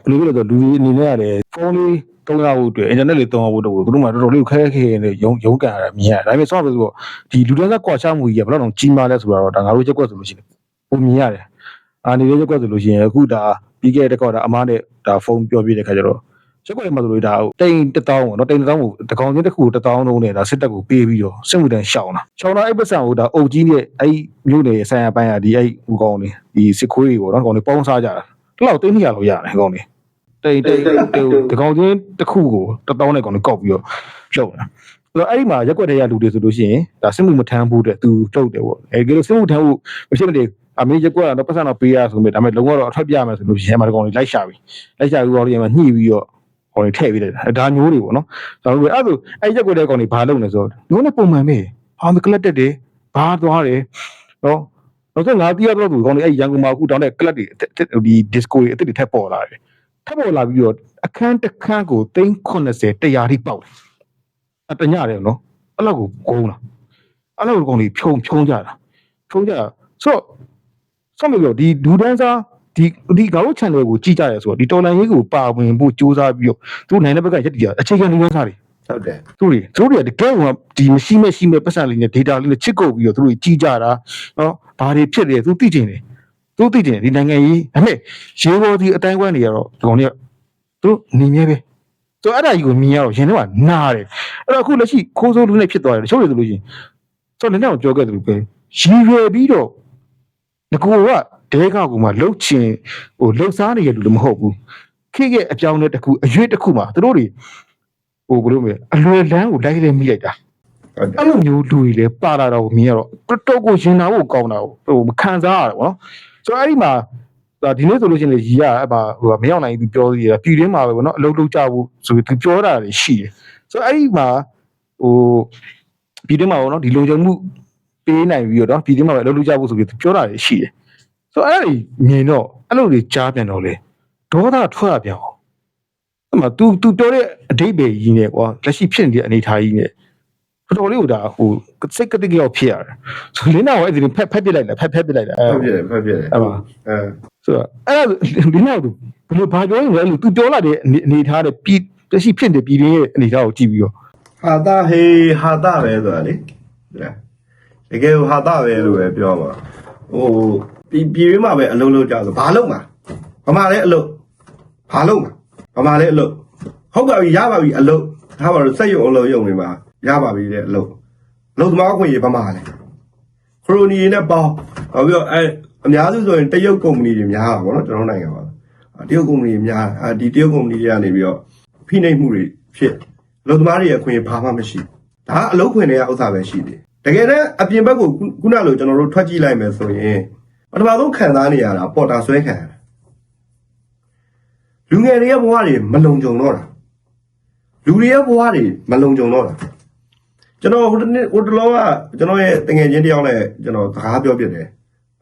ဘယ်လိုလဲဆိုတော့လူတွေအနေနဲ့ကလည်းဖုန်းလေး တုံးရဖို့အတွက်အင်တာနက်လေးတုံးရဖို့တော့သူတို့မှတော်တော်လေးခဲခဲနဲ့ရုံရုံကန်ရတာမြင်ရတယ်ဒါပေမဲ့ဆောက်ပဲဆိုတော့ဒီလူတန်းစားကွာချမှုကြီးကဘယ်တော့ကြီးမားလဲဆိုတော့ဒါငါတို့ချက်ကွက်ဆိုလို့ရှိရင်ပုံမြင်ရတယ်အာနေတဲ့ချက်ကွက်ဆိုလို့ရှိရင်အခုဒါပြီးခဲ့တဲ့ကောဒါအမားနဲ့ဒါဖုန်းပြောပြတဲ့ခါကျတော့ချက်ကွက်မှာဆိုလို့ဒါတိန်1000ပေါ့နော်တိန်1000ကိုတကောင်ချင်းတစ်ခု1000လုံးနဲ့ဒါစစ်တပ်ကိုပေးပြီးတော့စစ်မှုတန်းရှောင်းတာရှောင်းတာအဲ့ပတ်စံကိုဒါအုပ်ကြီးနဲ့အဲ့မြို့နယ်ဆိုင်ရပိုင်းကဒီအဲ့ဟိုကောင်လေးဒီစစ်ခွေးတွေပေါ့နော်ကောင်လေးပေါင်းစားကြတာဒီလောက်တင်းနေရလို့ရတယ်ကောင်လေးတိ တ်တိတ်တိတ်ဒီကောင်ချင်းတစ်ခုကိုတစ်တောင်းနဲ့ကောင်နဲ့ကောက်ပြီးတော့လှုပ်တာဆိုတော့အဲ့ဒီမှာရက်ွက်တဲ့ရလူတွေဆိုလို့ရှိရင်ဒါစစ်မှုမထမ်းဘူးတဲ့သူလှုပ်တယ်ပေါ့အဲကလို့စစ်မှုထမ်းဖို့မဖြစ်မနေအမေရက်ွက်ကတော့ပတ်စံတော့ပေးရဆိုပေမဲ့ဒါပေမဲ့လုံးဝတော့အထွက်ပြမယ်ဆိုလို့ရှိရင်အဲ့မှာဒီကောင်တွေလိုက်ရှာပြီလိုက်ရှာပြီးတော့ဒီမှာညှိပြီးတော့ဟောတွေထည့်ပြီးလိုက်တာဒါမျိုးတွေပေါ့နော်ကျွန်တော်တို့အဲ့ဒါအဲ့ရက်ွက်တဲ့ကောင်တွေဘာလုပ်နေဆိုတော့မျိုးနဲ့ပုံမှန်ပဲဟာမကလတ်တက်တယ်ဘာသွားတယ်နော်တော့ဆိုငါတီးရတော့သူကောင်တွေအဲ့ရန်ကုန်မှာအခုတောင်းတဲ့ကလတ်တွေဒီ disco တွေအစ်စ်တွေထက်ပေါ်လာတယ် ထပ်ပေါ်လာပြီးတော့အခန်းတစ်ခန်းကို380တရားထိပေါက်တယ်အတညတယ်နော်အဲ့လောက်ကိုဂုံးလာအဲ့လောက်ကိုကောင်တွေဖြုံဖြုံကြတာဖြုံကြတာဆိုတော့ဆက်မလို့ဒီဒူဒန်းစားဒီဒီငါတို့ channel ကိုကြည့်ကြရဲဆိုတော့ဒီတော်လန်ရေးကိုပါဝင်ဖို့စူးစမ်းပြီးတော့သူနိုင်တဲ့ဘက်ကရက်တည်ကြအခြေခံလူဒန်းစားတွေဟုတ်တယ်သူတွေသူတွေကတကယ်ကဒီမရှိမရှိမဲ့ပတ်စံလေးနဲ့ data လေးနဲ့ချစ်ကုတ်ပြီးတော့သူတို့ကြီးကြတာနော်ဘာတွေဖြစ်တယ်သူသိကျင်တယ် သူသိကျင်တယ်ဒီနိုင်ငံကြီးဒါပေမဲ့ရေဘော်ဒီအတိုင်းကွမ်းနေရတော့ဒီကောင်တွေကသူတို့နေမြဲပဲသူအဲ့ဒါကြီးကိုမြင်ရတော့ရင်ထဲမှာနားတယ်အဲ့တော့အခုလက်ရှိခိုးစိုးလူနဲ့ဖြစ်သွားတယ်တချို့တွေဆိုလို့ရှိရင်ဆိုတော့လည်းတော့ပြောခဲ့တယ်လို့ပဲရည်ရွယ်ပြီးတော့ငကိုကဒဲကောက်ကမှလှုပ်ချင်ဟိုလှုပ်စားနေရလူလည်းမဟုတ်ဘူးခေတ်ရဲ့အပြောင်းအလဲတစ်ခုအရွေ့တစ်ခုမှာသူတို့တွေဟိုဘယ်လိုမလဲအလွယ်လန်းကိုလိုက်လဲမိလိုက်တာဟုတ်တယ်အဲ့လိုမျိုးလူတွေလည်းပါလာတော့မြင်ရတော့တော်တော်ကိုရင်နာဖို့ကောင်းတာကိုဟိုမခံစားရတယ်ဗောနော် ဆိုတော့အဲ့ဒီမှာဒါဒီနေ့ဆိုလို့ရှိရင်လေရီကအဲ့မှာဟိုမရောက်နိုင်ဘူးပြောသေးတယ်ပြည်တွင်းမှာပဲဗောနော်အလုပ်လုပ်ကြဖို့ဆိုပြီးသူပြောတာတွေရှိတယ်ဆိုတော့အဲ့ဒီမှာဟိုပြည်တွင်းမှာဗောနော်ဒီလုံခြုံမှုပေးနိုင်ပြီးတော့ပြည်တွင်းမှာပဲအလုပ်လုပ်ကြဖို့ဆိုပြီးသူပြောတာတွေရှိတယ်ဆိုတော့အဲ့ဒါကြီးမြင်တော့အဲ့လိုတွေကြားပြန်တော့လေဒေါသထွက်ရပြန်အောင်အဲ့မှာ तू तू ပြောတဲ့အဓိပ္ပာယ်ကြီးနဲ့ကွာလက်ရှိဖြစ်နေတဲ့အနေအထားကြီးနဲ့တော်တော်လေးဟိုဒါဟို စိတ်ကတိကရောက်ဖြစ်ရတယ်ဆိုလင်းနာကအဲ့ဒီဖက်ဖက်ပစ်လိုက်တာဖက်ဖက်ပစ်လိုက်တာအဲ့ဟုတ်ပြတယ်ဟုတ်ပြတယ်အဲ့မှာအဲဆိုတော့အဲ့ဒါလင်းနာကဘယ်လိုဘာပြောရင်လဲလို့ तू ပြောလာတဲ့အနေအနေအထားနဲ့ပြည်လက်ရှိဖြစ်နေတဲ့ပြည်ရင်းရဲ့အနေအထားကိုကြည့်ပြီးတော့ဟာတာဟေးဟာတာပဲဆိုတာလေတကယ်ဟာတာပဲလို့ပဲပြောမှာဟိုပြည်ပြည်ရင်းမှာပဲအလုံးလုံးကြဆိုဘာလုံးမှာဗမာလည်းအလုံးဘာလုံးမှာဗမာလည်းအလုံးဟုတ်ပါပြီရပါပြီအလုံးထားပါတော့စက်ရုံအလုံးရုံတွေမှာရပါပြီတဲ့အလုံး အလုံးသမားခွင့်ရဗမာလည်းခရိုနီနဲ့ပေါင်းနောက်ပြီးတော့အဲအများစုဆိုရင်တရုတ်ကုမ္ပဏီတွေများတာပေါ့နော်ကျွန်တော်နိုင်ငံပါတရုတ်ကုမ္ပဏီများအဲဒီတရုတ်ကုမ္ပဏီတွေကနေပြီးတော့ဖိနှိပ်မှုတွေဖြစ်လုံသမားတွေရဲ့အခွင့်အရေးဘာမှမရှိဘူးဒါကအလုပ်ခွင့်တွေကဥစ္စာပဲရှိတယ်တကယ်တမ်းအပြင်ဘက်ကိုခုခုနလိုကျွန်တော်တို့ထွက်ကြည့်လိုက်မယ်ဆိုရင်ပထမဆုံးခံစားနေရတာပေါ်တာဆွဲခံရတာလူငယ်တွေရဲ့ဘဝတွေမလုံခြုံတော့တာလူတွေရဲ့ဘဝတွေမလုံခြုံတော့တာ ကျွန်တော်ဟိုတနေ့ဟိုတလောကကျွန်တော်ရဲ့တငယ်ချင်းတယောက်နဲ့ကျွန်တော်စကားပြောပြတယ်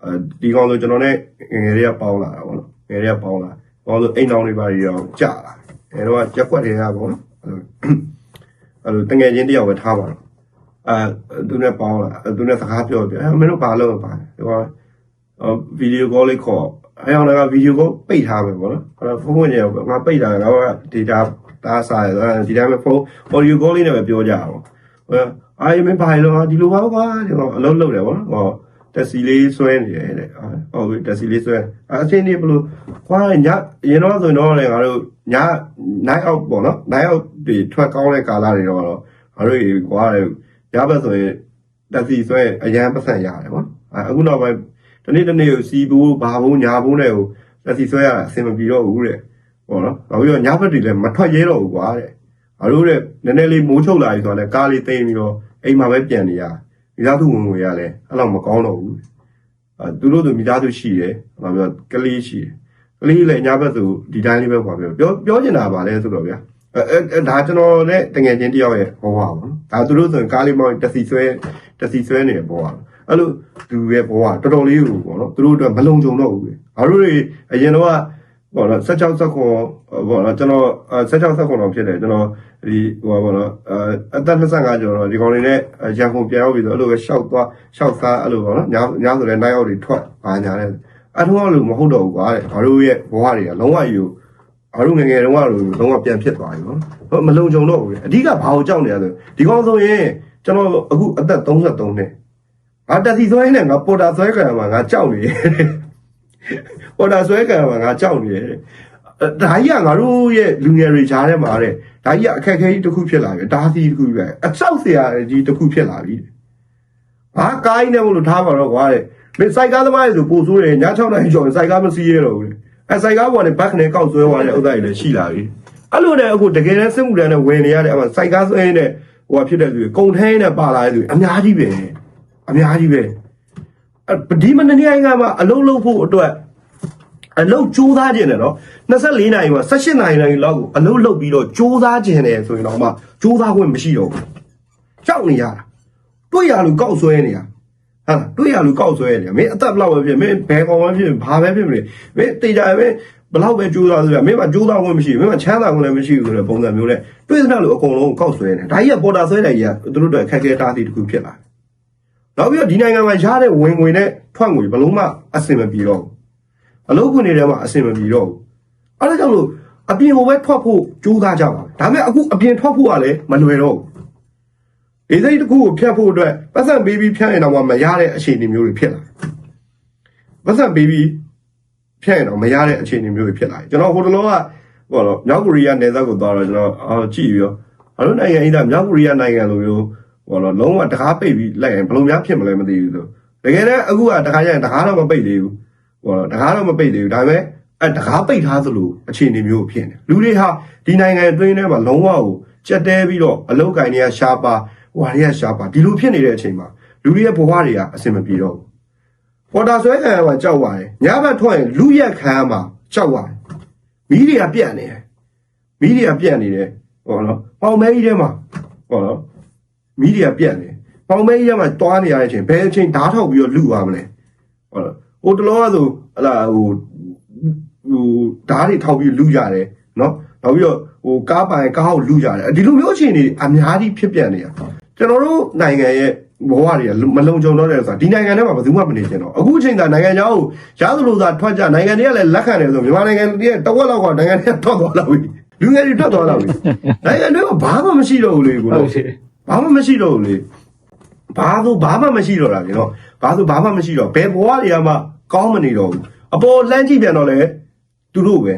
အဲဒီကောင်ဆိုကျွန်တော်နဲ့ငယ်ငယ်တွေကပေါင်းလာတာပေါ့နော်ငယ်တွေကပေါင်းလာပေါင်းလို့အိမ်တော်တွေပါရောကြာလာအဲတော့ရက်ွက်တွေကပေါ့နော်အဲ့လိုအဲ့လိုတငယ်ချင်းတယောက်ပဲထားပါတော့အဲသူနဲ့ပေါင်းလာသူနဲ့စကားပြောပြအဲမင်းတို့ဘာလုပ်ပါလဲဒီကဗီဒီယိုကောလေးခေါ်အဲအောင်လည်းဗီဒီယိုကောပိတ်ထားမယ်ပေါ့နော်အဲ့တော့ဖုန်းဝင်ရငါပိတ်တာငါက data ဒါစားရဒီတိုင်းပဲဖုန်း audio call လေးနဲ့ပဲပြောကြအောင် ဟဲ့အာမင်းဘာလို့ဒီလိုပါကွာဒီကအလုပ်လုပ်တယ်ပေါ့နော်ဟောတက်စီလေးဆွဲနေတယ်တဲ့ဟုတ်ပြီတက်စီလေးဆွဲအအချင်းဒီဘလို့ကွာညရင်တော့ဆိုရင်တော့လေငါတို့ည night out ပေါ့နော် night out တွေထွက်ကောင်းတဲ့ကာလတွေတော့တော့ငါတို့ရေကွာတယ်ရပါဆိုရင်တက်စီဆွဲအရန်ပတ်စံရတယ်ပေါ့အဲအခုနောက်ပိုင်းဒီနေ့ဒီနေ့ကိုစီဘူးဘာဘူးညာဘူးနဲ့ကိုတက်စီဆွဲရတာအဆင်မပြေတော့ဘူးတဲ့ပေါ့နော်နောက်ပြီးတော့ညဘက်တွေလည်းမထွက်ရဲတော့ဘူးကွာတဲ့ ငါတို့တဲ့နည်းနည်းလေးမိုးချုပ်လာပြီဆိုတော့လည်းကားလေးသိမ်းပြီးတော့အိမ်မှာပဲပြန်နေရမိသားစုဝင်ဝင်ရလဲအဲ့လောက်မကောင်းတော့ဘူးအဲသူတို့တို့မိသားစုရှိတယ်ဟောပြောကလေးရှိတယ်ကလေးလည်းညဘက်ဆိုဒီတိုင်းလေးပဲပေါ့ပြောပြောပြောချင်တာပါလဲဆိုတော့ဗျာအဲအဲဒါကျွန်တော်နဲ့တငယ်ချင်းတယောက်ရဲ့ဘဝပေါ့နော်ဒါသူတို့ဆိုရင်ကားလေးမောင်းတက်စီဆွဲတက်စီဆွဲနေတဲ့ဘဝအဲ့လိုသူရဲ့ဘဝတော်တော်လေးကိုပေါ့နော်သူတို့အတွက်မလုံခြုံတော့ဘူးလေငါတို့တွေအရင်တော့ ပေါ့နော်16 16ခွန်ပေါ့နော်ကျွန်တော်16 16ခွန်တော့ဖြစ်တယ်ကျွန်တော်ဒီဟိုပါပေါ့နော်အသက်25ကျော်တော့ဒီကောင်လေးနဲ့ရန်ကုန်ပြန်ရောက်ပြီဆိုအဲ့လိုပဲရှောက်သွားရှောက်စားအဲ့လိုပေါ့နော်ညညဆိုလည်းနိုင်အောက်တွေထွက်ပါညာတဲ့အထုံးလို့မဟုတ်တော့ဘူးကွာတဲ့ငါတို့ရဲ့ဘဝတွေကလုံးဝယူငါတို့ငယ်ငယ်တုန်းကလိုလုံးဝပြန်ဖြစ်သွားပြီနော်ဟိုမလုံခြုံတော့ဘူးလေအဓိကဘာကိုကြောက်နေရလဲဒီကောင်ဆိုရင်ကျွန်တော်အခုအသက်33နှစ်ငါတက်စီဆွဲနေငါပေါ်တာဆွဲကြရမှာငါကြောက်နေတယ် ပေါ်တာဆွဲကြရမှာငါကြောက်နေတယ်ဒါကြီးကငါတို့ရဲ့လူငယ်တွေကြားထဲမှာတဲ့ဒါကြီးကအခက်အခဲကြီးတစ်ခုဖြစ်လာပြီဒါစီတစ်ခုပဲအဆောက်เสียကြီးတစ်ခုဖြစ်လာပြီဘာကိုင်းနေမလို့ထားပါတော့ကွာတဲ့ မင်းစိုက်ကားသမားတွေဆိုပို့ဆိုးတယ်ည6နိုင်ကျော်စိုက်ကားမစီးရတော့ဘူးလေ အဲစိုက်ကားပေါ်ကနေဘက်ကနေကောက်ဆွဲသွားတဲ့ဥစ္စာတွေလည်းရှိလာပြီအဲ့လိုနဲ့အခုတကယ်တမ်းစစ်မှုတန်းနဲ့ဝင်နေရတဲ့အမှစိုက်ကားဆွဲနေတဲ့ဟိုဟာဖြစ်တဲ့သူတွေကုံထဲနဲ့ပါလာတဲ့သူတွေအများကြီးပဲအများကြီးပဲအ ဒီမနေ့နေ့ကမှအလုံးလုံးဖို့အတွက်အလုံးကြိုးစားခြင်းတယ်နော်24နိုင်မှာ18နိုင်နိုင်လောက်ကိုအလုံးလုံးပြီးတော့ကြိုးစားခြင်းတယ်ဆိုရင်တော့မှကြိုးစားခွင့်မရှိတော့ဘူးကြောက်နေရတာတွေ့ရလို့ကောက်ဆွဲနေရဟာတွေ့ရလူကောက်ဆွဲရတယ်မင်းအသက်ဘလောက်ပဲဖြစ်မင်းဘယ်ကောင်ပဲဖြစ်ဘာပဲဖြစ်မလဲမင်းတေချာပဲဘလောက်ပဲကြိုးစားဆိုရမင်းမကြိုးစားခွင့်မရှိဘူးမင်းမချမ်းသာခွင့်လည်းမရှိဘူးဆိုတဲ့ပုံစံမျိုးနဲ့တွေ့သမျှလူအကုန်လုံးကောက်ဆွဲနေဒါကြီးကပေါ်တာဆွဲတယ်ကြီးကသူတို့တို့အခက်အခဲတားတီတစ်ခုဖြစ်လာ နောက်ပြီးတော့ဒီနိုင်ငံမှာရတဲ့ဝင်ငွေနဲ့ထွက်ငွေဘလုံးမအဆင်မပြေတော့ဘူးအလုပ်ခွင့်တွေထဲမှာအဆင်မပြေတော့ဘူးအဲဒါကြောင့်လို့အပြင်ကိုပဲထွက်ဖို့ကြိုးစားကြပါဒါပေမဲ့အခုအပြင်ထွက်ဖို့ကလည်းမလွယ်တော့ဘူးဒီစိတ်တစ်ခုကိုဖြတ်ဖို့အတွက်ပတ်စံပေးပြီးဖြတ်ရင်တော့မရတဲ့အခြေအနေမျိုးတွေဖြစ်လာတယ်။ပတ်စံပေးပြီးဖြတ်ရင်တော့မရတဲ့အခြေအနေမျိုးတွေဖြစ်လာတယ်။ကျွန်တော်ဟိုတလောကဟိုတော့မြောက်ကိုရီးယားနယ်စပ်ကိုသွားတော့ကျွန်တော်အာကြည့်ပြီးတော့အလို့နိုင်ငံကြီးကမြောက်ကိုရီးယားနိုင်ငံလိုမျိုး ဟိုတော့လုံးဝတကားပိတ်ပြီးလိုက်ရင်ဘယ်လိုများဖြစ်မလဲမသိဘူးဆိုတကယ်တမ်းအခုကတကားရရင်တကားတော့မပိတ်သေးဘူးဟိုတော့တကားတော့မပိတ်သေးဘူးဒါပေမဲ့အဲတကားပိတ်ထားသလိုအခြေအနေမျိုးဖြစ်နေလူတွေဟာဒီနိုင်ငံအတွင်းထဲမှာလုံးဝကိုကြက်တဲပြီးတော့အလုတ်ကင်တွေကရှားပါဟွာတွေကရှားပါဒီလိုဖြစ်နေတဲ့အချိန်မှာလူတွေရဲ့ဘဝတွေကအဆင်မပြေတော့ဘူးပေါ်တာဆွဲခံရမှာကြောက်ပါတယ်ညဘက်ထွက်ရင်လူရက်ခံရမှာကြောက်ပါတယ်မီးတွေကပြတ်နေတယ်မီးတွေကပြတ်နေတယ်ဟောနော်ပေါင်မဲကြီးထဲမှာဟောနော် မီးတွေကပြတ်နေပေါင်မဲကြီးထဲမှာတွားနေရတဲ့အချိန်ဘယ်အချိန်ဓာတ်ထောက်ပြီးတော့လူသွားမလဲဟောနော်ဟိုတလောကဆိုဟလာဟိုဟိုဓာတ်တွေထောက်ပြီးလူကြတယ်နော်နောက်ပြီးတော့ဟိုကားပိုင်ကားကိုလူကြတယ်ဒီလိုမျိုးအခြေအနေတွေအများကြီးဖြစ်ပြန်နေတာကျွန်တော်တို့နိုင်ငံရဲ့ဘဝတွေကမလုံခြုံတော့တယ်ဆိုတာဒီနိုင်ငံထဲမှာဘယ်သူမှမနေချင်တော့အခုအချိန်သာနိုင်ငံခြားကိုရသလိုသာထွက်ကြနိုင်ငံတွေကလည်းလက်ခံတယ်ဆိုမြန်မာနိုင်ငံတွေကတဝက်လောက်ကနိုင်ငံတွေကထွက်သွားလာပြီလူငယ်တွေထွက်သွားလာပြီနိုင်ငံတွေကဘာမှမရှိတော့ဘူးလေကိုဟုတ်တော့တယ် ဘာမှမရှိတော့ဘူးလေဘာလို့ဘာမှမရှိတော့တာလေနော်ဘာလို့ဘာမှမရှိတော့ဘယ်ဘဝတွေကမှကောင်းမနေတော့ဘူးအပေါ်လမ်းကြည့်ပြန်တော့လေသူတို့ပဲ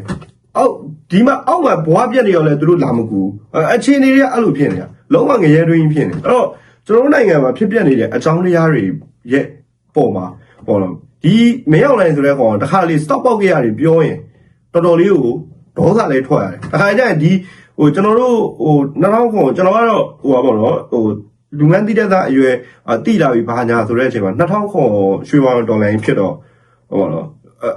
အောက်ဒီမှာအောက်မှာဘဝပြက်နေရောလဲသူတို့လာမကူဘူးအခြေအနေတွေကအဲ့လိုဖြစ်နေတာလုံးဝငရဲတွင်းဖြစ်နေအဲ့တော့ကျွန်တော်တို့နိုင်ငံမှာဖြစ်ပျက်နေတဲ့အကြောင်းတရားတွေရဲ့ပုံမှာပေါ့နော်ဒီမရောက်နိုင်ဆိုတဲ့ကောင်တခါလေ stop ပေါက်ကြရတယ်ပြောရင်တော်တော်လေးကိုဒေါသလည်းထွက်ရတယ်တခါကျရင်ဒီ ဟိုကျွန်တော်တို့ဟို2000ခုကျွန်တော်ကတော့ဟိုပါပေါ့နော်ဟိုလူငန်းတိတဲ့သားအရွယ်အတိလာပြီဘာညာဆိုတဲ့အချိန်မှာ2000ခုရွှေဝါဒေါ်လာဖြစ်တော့ဟိုပါနော်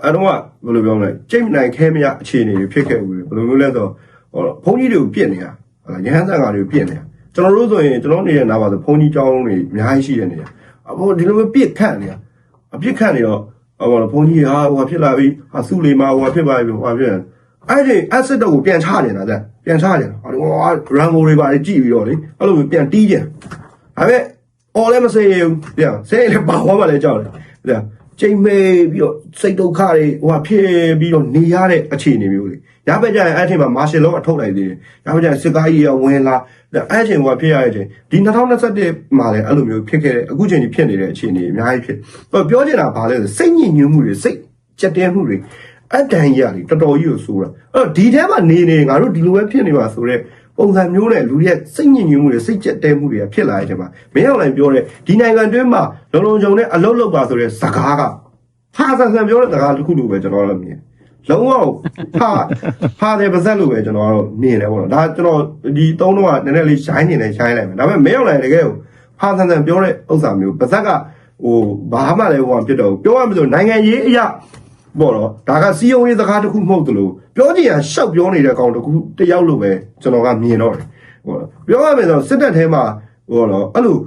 အဲ့တော့ဘယ်လိုပြောမလဲကျိတ်နိုင်ခဲမရအခြေအနေတွေဖြစ်ခဲ့ဘူးဘယ်လိုမျိုးလဲဆိုတော့ဟိုဘုန်းကြီးတွေကိုပြစ်နေတာဟလာရဟန်းသံဃာတွေကိုပြစ်နေတာကျွန်တော်တို့ဆိုရင်ကျွန်တော်နေတဲ့နားပါဆိုဘုန်းကြီးကျောင်းတွေအများကြီးရှိတဲ့နေရာအခုဒီလိုမျိုးပြစ်ခတ်နေတာအပြစ်ခတ်နေတော့ဟိုပါဘုန်းကြီးဟာဟိုဖြစ်လာပြီဟာစုလီမာဟိုဖြစ်ပါပြီဟိုဖြစ်အဲ့ဒီ asset တော့ကိုပြန်ချနေတာတဲ့ ပြန်ချနေတာဟိုရန်ဂိုတွေပါကြည့်ပြီးတော့လေအဲ့လိုမျိုးပြန်တီးကြဒါပေမဲ့အော်လည်းမစေရဘူးပြန်စေရင်လည်းပါသွားမှလည်းကြောက်တယ်ပြန်ချိန်မေးပြီးတော့စိတ်ဒုက္ခတွေဟိုဟာဖြစ်ပြီးတော့နေရတဲ့အခြေအနေမျိုးတွေရပါကြရင်အဲ့ထင်မှာမာရှယ်လောကထုတ်လိုက်သေးတယ်ရပါကြရင်စစ်ကားကြီးရောဝင်လာအဲ့ချိန်ကဖြစ်ရတဲ့အချိန်ဒီ2021မှာလည်းအဲ့လိုမျိုးဖြစ်ခဲ့တဲ့အခုချိန်ကြီးဖြစ်နေတဲ့အခြေအနေအများကြီးဖြစ်ပြောချင်တာဘာလဲဆိုစိတ်ညစ်ညူးမှုတွေစိတ်ကြက်တဲမှုတွေ အတန်ကြီးရတယ်တော်တော်ကြီးကိုဆိုးတာအဲ့တော့ဒီထဲမှာနေနေငါတို့ဒီလိုပဲဖြစ်နေပါဆိုတော့ပုံစံမျိုးနဲ့လူတွေရဲ့စိတ်ညစ်ညူးမှုတွေစိတ်ကြက်တဲမှုတွေကဖြစ်လာတဲ့အချိန်မှာမင်းအောင်လိုင်ပြောတဲ့ဒီနိုင်ငံတွင်းမှာလုံလုံခြုံတဲ့အလုပ်လုပ်ပါဆိုတဲ့စကားကဟာဆန်ဆန်ပြောတဲ့စကားတစ်ခုလိုပဲကျွန်တော်လည်းမြင်လုံးဝဟာဟာတယ်ပါဇက်လို့ပဲကျွန်တော်ကတော့မြင်တယ်ပေါ့နော်ဒါကျွန်တော်ဒီသုံးတော့ကနည်းနည်းလေးရှိုင်းနေတယ်ရှိုင်းလိုက်မယ်ဒါပေမဲ့မင်းအောင်လိုင်တကယ်ကိုဟာဆန်ဆန်ပြောတဲ့ဥစ္စာမျိုးပါဇက်ကဟိုဘာမှလည်းဟိုဖြစ်တော့ပြောရမလို့နိုင်ငံရေးအရာ ပေါ့နော်ဒါကစီယုံရေးစကားတစ်ခုမဟုတ်သလိုပြောကြည့်ရရှောက်ပြောနေတဲ့ကောင်တစ်ခုတယောက်လို့ပဲကျွန်တော်ကမြင်တော့တယ်ဟောပြောရမယ်ဆိုစစ်တပ်ထဲမှာဟောတော့အဲ့လို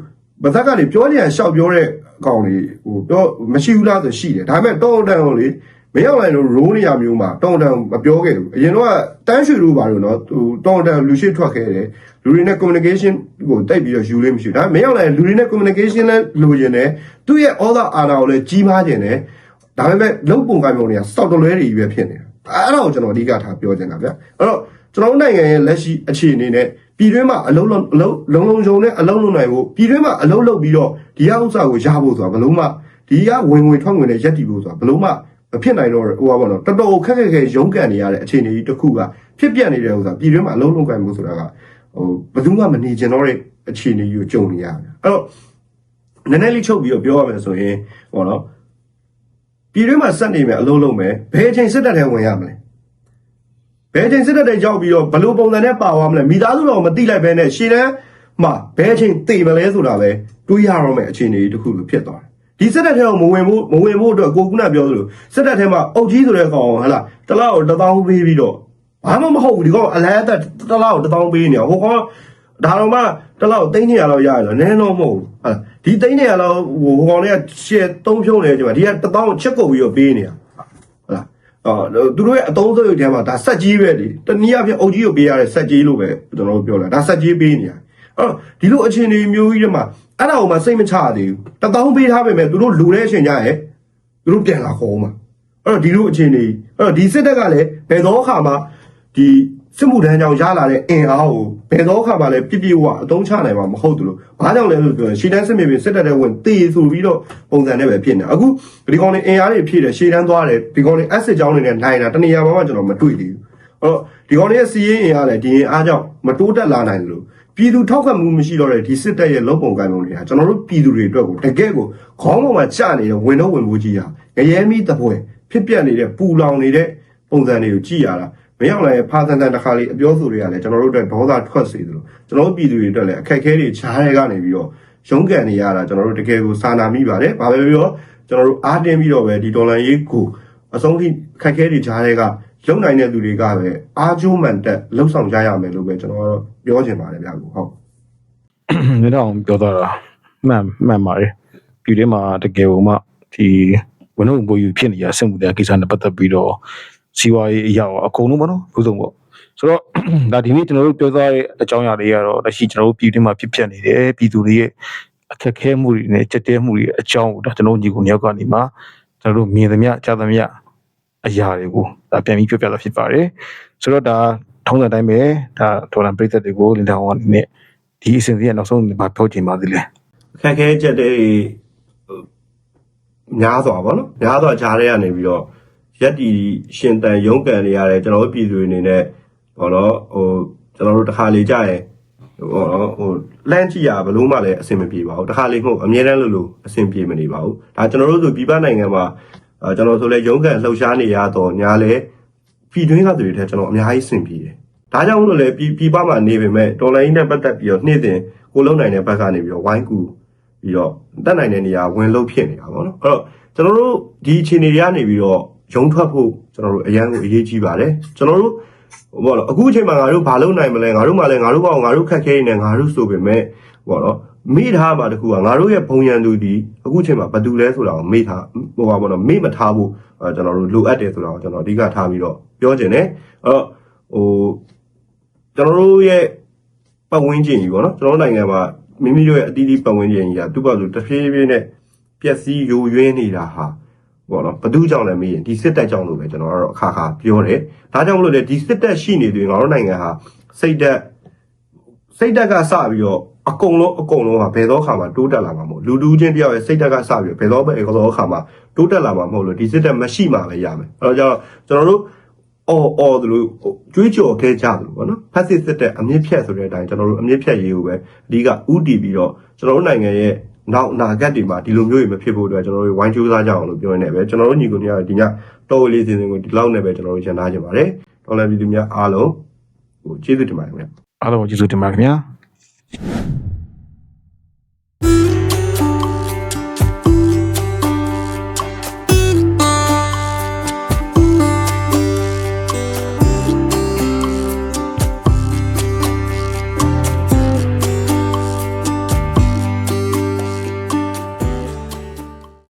ဗဇက်ကနေပြောကြည့်ရရှောက်ပြောတဲ့ကောင်တွေဟိုပြောမရှိဘူးလားဆိုရှိတယ်ဒါပေမဲ့တောင်းတန်ကိုလေမရောက်နိုင်လို့ရိုးနေရမျိုးမှာတောင်းတန်မပြောခဲ့ဘူးအရင်တော့တန်းရွှေလို့ပါလို့နော်ဟိုတောင်းတန်လူရှိထွက်ခဲ့တယ်လူတွေနဲ့ communication ကိုတိုက်ပြီးတော့ယူလို့မရှိဘူးဒါပေမဲ့မရောက်နိုင်လူတွေနဲ့ communication လည်းလိုချင်တယ်သူ့ရဲ့ order အာဏာကိုလည်းကြီးမားခြင်းတယ် ဒါပေမဲ့လုံပုံကိုင်းပုံတွေကစောက်တလွဲတွေကြီးပဲဖြစ်နေတာအဲ့ဒါကိုကျွန်တော်အဓိကထားပြောချင်တာဗျအဲ့တော့ကျွန်တော်တို့နိုင်ငံရဲ့လက်ရှိအခြေအနေနဲ့ပြည်တွင်းမှာအလုံးလုံးအလုံးလုံးလုံးချုံနဲ့အလုံးလုံးနိုင်ဖို့ပြည်တွင်းမှာအလုံးလုံးပြီးတော့ဒီဟာဥစ္စာကိုရဖို့ဆိုတာဘယ်လို့မှဒီကဝင်ဝင်ထွက်ဝင်နဲ့ရက်တည်ဖို့ဆိုတာဘယ်လို့မှမဖြစ်နိုင်တော့ဟိုပါဘောနော်တော်တော်ခက်ခက်ခဲရုန်းကန်နေရတဲ့အခြေအနေကြီးတစ်ခုကဖြစ်ပြနေတဲ့ဥစ္စာပြည်တွင်းမှာအလုံးလုံးကိုင်းဖို့ဆိုတာကဟိုဘယ်သူမှမနေချင်တော့တဲ့အခြေအနေကြီးကိုကြုံနေရတယ်အဲ့တော့နည်းနည်းလေးချုပ်ပြီးတော့ပြောရမယ်ဆိုရင်ဟောနော် ပြည်တွင်းမှာစက်နေမယ်အလုံးလုံးမယ်ဘယ်အချိန်စစ်တပ်ထဲဝင်ရမလဲဘယ်အချိန်စစ်တပ်ထဲရောက်ပြီးတော့ဘယ်လိုပုံစံနဲ့ပါသွားမလဲမိသားစုတော်မတိလိုက်ပဲနဲ့ရှေ့တန်းမှာဘယ်အချိန်တည်မလဲဆိုတာပဲတွေးရတော့မယ်အခြေအနေတစ်ခုလိုဖြစ်သွားတယ်ဒီစစ်တပ်ထဲကိုမဝင်ဖို့မဝင်ဖို့အတွက်ကိုကုနာပြောသလိုစစ်တပ်ထဲမှာအုတ်ကြီးဆိုတဲ့ကောင်ဟလာတစ်လောက်ကိုတစ်သောင်းပေးပြီးတော့ဘာမှမဟုတ်ဘူးဒီကောင်အလဲအသက်တစ်လောက်ကိုတစ်သောင်းပေးနေဟိုကောင်ဒါတော့မှတစ်လောက်သိန်းနေရတော့ရရတော့နည်းတော့မဟုတ်ဘူးဟာ ဒီသိန်းနေရတော့ဟိုကောင်တွေကရှယ်သုံးဖြုံးနေကြမှာဒီကတစ်သောင်းချက်ကုတ်ပြီးတော့ပေးနေတာဟုတ်လားအော်သူတို့ရဲ့အတုံးစုပ်ရုပ်ထဲမှာဒါဆက်ကြီးပဲလေတနည်းအားဖြင့်အုတ်ကြီးကိုပေးရတဲ့ဆက်ကြီးလို့ပဲကျွန်တော်တို့ပြောလာဒါဆက်ကြီးပေးနေတာအဲ့တော့ဒီလိုအခြေအနေမျိုးကြီးတွေမှာအဲ့ဒါကိုမှစိတ်မချသေးဘူးတစ်သောင်းပေးထားပေမဲ့သူတို့လူတဲ့အချိန်ကျရင်သူတို့ပြန်လာခေါ်မှာအဲ့တော့ဒီလိုအခြေအနေအဲ့တော့ဒီစစ်တပ်ကလည်းဘယ်သောအခါမှဒီ စစ်မှုထမ်းကြောင့်ရလာတဲ့အင်အားကိုဘယ်သောအခါမှလည်းပြပြဝအတုံးချနိုင်မှာမဟုတ်ဘူးလို့ဘာကြောင့်လဲလို့ပြောရင်ရှေ့တန်းစစ်မြေပြင်စစ်တပ်တဲ့ဝင်တေးဆိုပြီးတော့ပုံစံနဲ့ပဲဖြစ်နေအခုဒီကောင်တွေအင်အားတွေဖြည့်တယ်ရှေ့တန်းသွားတယ်ဒီကောင်တွေအက်စစ်ကြောင်းတွေနဲ့နိုင်တာတနေရာမှာမှကျွန်တော်မတွေ့သေးဘူးအဲ့တော့ဒီကောင်တွေရဲ့စီးရင်အင်အားလည်းဒီအင်အားကြောင့်မတိုးတက်လာနိုင်လို့ပြည်သူထောက်ခံမှုမရှိတော့တဲ့ဒီစစ်တပ်ရဲ့လုံပုံကိုင်ပုံတွေကကျွန်တော်တို့ပြည်သူတွေအတွက်ကိုတကယ့်ကိုခေါင်းပေါ်မှာကျနေတဲ့ဝင်တော့ဝင်မှုကြီးဟာငရဲမီတပွဲဖြစ်ပြနေတဲ့ပူလောင်နေတဲ့ပုံစံတွေကိုကြည့်ရတာ မရောက်လာရဲ့ဖာသန်တန်တစ်ခါလေးအပြောဆိုတွေကလည်းကျွန်တော်တို့အတွက်ဒေါသထွက်စေတယ်လို့ကျွန်တော်တို့ပြည်သူတွေအတွက်လည်းအခက်အခဲတွေခြားရဲကနေပြီးတော့ရုန်းကန်နေရတာကျွန်တော်တို့တကယ်ကိုစာနာမိပါတယ်။ဘာပဲပြောကျွန်တော်တို့အားတင်းပြီးတော့ပဲဒီဒေါ်လာရေးကိုအဆုံးထိခက်ခဲတွေခြားရဲကလုံနိုင်တဲ့သူတွေကပဲအားကျိုးမှန်တက်လှုပ်ဆောင်ကြရမယ်လို့ပဲကျွန်တော်ကတော့ပြောချင်ပါတယ်ဗျာကိုဟုတ်နည်းတော့ပြောတော့တာမှန်မှန်ပါတယ်ပြည်ထဲမှာတကယ်ကိုမှဒီဝန်ထုတ်ပို့ယူဖြစ်နေရစစ်မှုတဲ့ကိစ္စနဲ့ပတ်သက်ပြီးတော့ စီဝါရေးအရာရောအကုန်လုံးပေါ့နော်ဘုဆုံးပေါ့ဆိုတော့ဒါဒီနေ့ကျွန်တော်တို့ပြောသွားတဲ့အကြောင်းအရာတွေကတော့လက်ရှိကျွန်တော်တို့ပြည်တွင်းမှာဖြစ်ဖြစ်နေတယ်ပြည်သူတွေရဲ့အခက်အခဲမှုတွေနဲ့ကြက်တဲမှုတွေအကြောင်းကိုဒါကျွန်တော်တို့ညီကိုမြောက်ကနေမှကျွန်တော်တို့မြင်သမျှကြားသမျှအရာတွေကိုဒါပြန်ပြီးပြောပြတာဖြစ်ပါတယ်ဆိုတော့ဒါထုံးစံတိုင်းပဲဒါဒေါ်လာပြည်သက်တွေကိုလင်တောင်အနေနဲ့ဒီအစဉ်စီကနောက်ဆုံးဘာပြောချင်ပါသလဲခက်ခဲချက်တွေဟိုများစွာပေါ့နော်များစွာကြားရကနေပြီးတော့ ရက်တီရှင်တန်ရုံးကန်နေရတယ်ကျွန်တော်တို့ပြည်သူတွေအနေနဲ့ပေါ့နော်ဟိုကျွန်တော်တို့တစ်ခါလေကြာရင်ဟိုနော်ဟိုလန့်ကြည့်ရဘလို့မှလည်းအဆင်မပြေပါဘူးတစ်ခါလေမဟုတ်အမြဲတမ်းလို့လို့အဆင်ပြေမနေပါဘူးဒါကျွန်တော်တို့ဆိုပြည်ပနိုင်ငံမှာအဲကျွန်တော်ဆိုလဲရုံးကန်လှုပ်ရှားနေရတော့ညာလဲပြည်တွင်းကသူတွေထက်ကျွန်တော်အများကြီးဆင်ပြေတယ်ဒါကြောင့်မလို့လေပြည်ပြည်ပမှာနေပေမဲ့တော်လိုင်းနဲ့ပတ်သက်ပြီးတော့နေ့စဉ်ကိုလုံးနိုင်တဲ့ဘက်ကနေပြီးတော့ဝိုင်းကူပြီးတော့တက်နိုင်တဲ့နေရာဝင်လို့ဖြစ်နေတာပေါ့နော်အဲ့တော့ကျွန်တော်တို့ဒီအခြေအနေတွေကနေပြီးတော့ ရုံထွက်ဖို့ကျွန်တော်တို့အရန်ကိုအရေးကြီးပါတယ်ကျွန်တော်တို့ဘောနော်အခုအချိန်မှာငါတို့ဘာလုပ်နိုင်မလဲငါတို့မှလည်းငါတို့ဘောငါတို့ခက်ခဲနေတယ်ငါတို့ဆိုပေမဲ့ဘောနော်မိထားမှာတခုကငါတို့ရဲ့ဘုံရန်သူဒီအခုအချိန်မှာဘာတူလဲဆိုတာကိုမေ့ထားဟိုပါဘောနော်မေ့မထားဖို့အဲကျွန်တော်တို့လိုအပ်တယ်ဆိုတာကိုကျွန်တော်အဓိကထားပြီးတော့ပြောချင်တယ်အဲ့တော့ဟိုကျွန်တော်တို့ရဲ့ပတ်ဝန်းကျင်ကြီးပေါ့နော်ကျွန်တော်တို့နိုင်ငံမှာမိမိတို့ရဲ့အတီးတီးပတ်ဝန်းကျင်ကြီးကသူ့ဘာလို့တစ်ဖြည်းဖြည်းနဲ့ပျက်စီးယိုယွင်းနေတာဟာ ပေါ့နော်ဘသူကြောင့်လဲမေးရင်ဒီစစ်တပ်ကြောင့်လို့ပဲကျွန်တော်ကတော့အခါခါပြောတယ်ဒါကြောင့်မလို့လေဒီစစ်တပ်ရှိနေတယ်ငါတို့နိုင်ငံဟာစိတ်သက်စိတ်တက်ကစပြီးတော့အကုန်လုံးအကုန်လုံးကဘယ်တော့ခါမှတိုးတက်လာမှာမဟုတ်လူတူးချင်းတယောက်ရဲ့စိတ်တက်ကစပြီးတော့ဘယ်တော့ပဲဘယ်တော့ခါမှတိုးတက်လာမှာမဟုတ်လို့ဒီစစ်တပ်မရှိမှပဲရမယ်အဲတော့ကျတော့ကျွန်တော်တို့အော်အော်တို့လို့ကြွေးကြော်ခဲ့ကြတယ်လို့ပေါ့နော်ဖက်စစ်စစ်တဲ့အမြင့်ဖြတ်ဆိုတဲ့အတိုင်းကျွန်တော်တို့အမြင့်ဖြတ်ရေးကိုပဲအဓိကဥတည်ပြီးတော့ကျွန်တော်တို့နိုင်ငံရဲ့ နောက်အနာဂတ်တွေမှာဒီလိုမျိုးတွေမဖြစ်ဖို့အတွက်ကျွန်တော်တို့ဝိုင်းကြိုးစားကြအောင်လို့ပြောနေတယ်ပဲကျွန်တော်တို့ညီကိုညီကဒီညတော်လေးစီစဉ်ကိုဒီလောက်နဲ့ပဲကျွန်တော်တို့ရှင်းထားကြပါတယ်တော်လည်းပြည်သူများအားလုံးဟိုကျေးဇူးတင်ပါတယ်ခင်ဗျအားလုံးကိုကျေးဇူးတင်ပါတယ်ခင်ဗျာ